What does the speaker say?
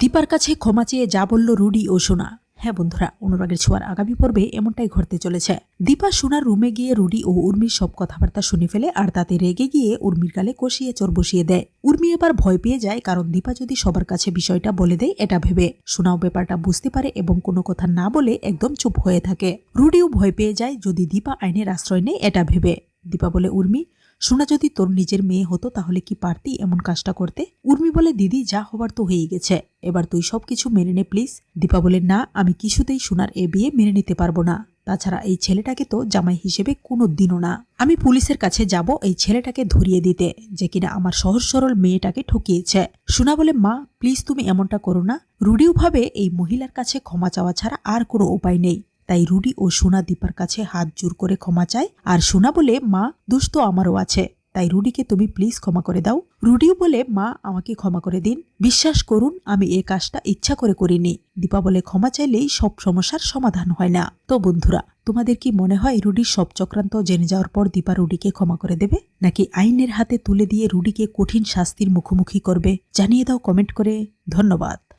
দীপার কাছে ক্ষমা চেয়ে যা বলল রুডি ও সোনা। হ্যাঁ বন্ধুরা, অনুরাগের ছোঁয়ার আগামী পর্বে এমনটাই ঘটতে চলেছে। দীপা সোনার রুমে গিয়ে রুডি ও উর্মির সব কথাবার্তা শুনে ফেলে আর তাতে রেগে গিয়ে উর্মির গালে কষিয়ে চোর বসিয়ে দেয়। উর্মি এবার ভয় পেয়ে যায়, কারণ দীপা যদি সবার কাছে বিষয়টা বলে দেয়, এটা ভেবে। সোনাও ব্যাপারটা বুঝতে পারে এবং কোনো কথা না বলে একদম চুপ হয়ে থাকে। রুডিও ভয় পেয়ে যায়, যদি দীপা আইনের আশ্রয় নেয়, এটা ভেবে। দীপা বলে, উর্মি সোনা যদি তোর নিজের মেয়ে হতো তাহলে কি পারতি এমন কাজটা করতে? উর্মি বলে, দিদি, যা হবার তো হয়েই গেছে। এবার তুই সব কিছু মেনে নে প্লিজ দীপা বলে, না, আমি কিছুতেই সোনার এ বিয়ে মেনে নিতে পারব না। তাছাড়া এই ছেলেটাকে তো জামাই হিসেবে কোনো দিনও না। আমি পুলিশের কাছে যাব এই ছেলেটাকে ধরিয়ে দিতে, যে কিনা আমার সহজ সরল মেয়েটাকে ঠকিয়েছে। সোনা বলে, মা প্লিজ তুমি এমনটা করো না। রুডিও ভাবে এই মহিলার কাছে ক্ষমা চাওয়া ছাড়া আর কোনো উপায় নেই। তাই রুডি ও সোনা দীপার কাছে হাত জোর করে ক্ষমা চায় আর সোনা বলে, মা দোষ আমারও আছে। তাই রুডিকে তুমি প্লিজ ক্ষমা করে দাও। রুডিও বলে, মা, আমাকে ক্ষমা করে দিন। বিশ্বাস করুন, আমি এ কাজটা ইচ্ছা করে করিনি। দীপা বলে, ক্ষমা চাইলেই সব সমস্যার সমাধান হয় না। তো বন্ধুরা, তোমাদের কি মনে হয় রুডির সব চক্রান্ত জেনে যাওয়ার পর দীপা রুডিকে ক্ষমা করে দেবে? নাকি আইনের হাতে তুলে দিয়ে রুডিকে কঠিন শাস্তির মুখোমুখি করবে? জানিয়ে দাও কমেন্ট করে। ধন্যবাদ।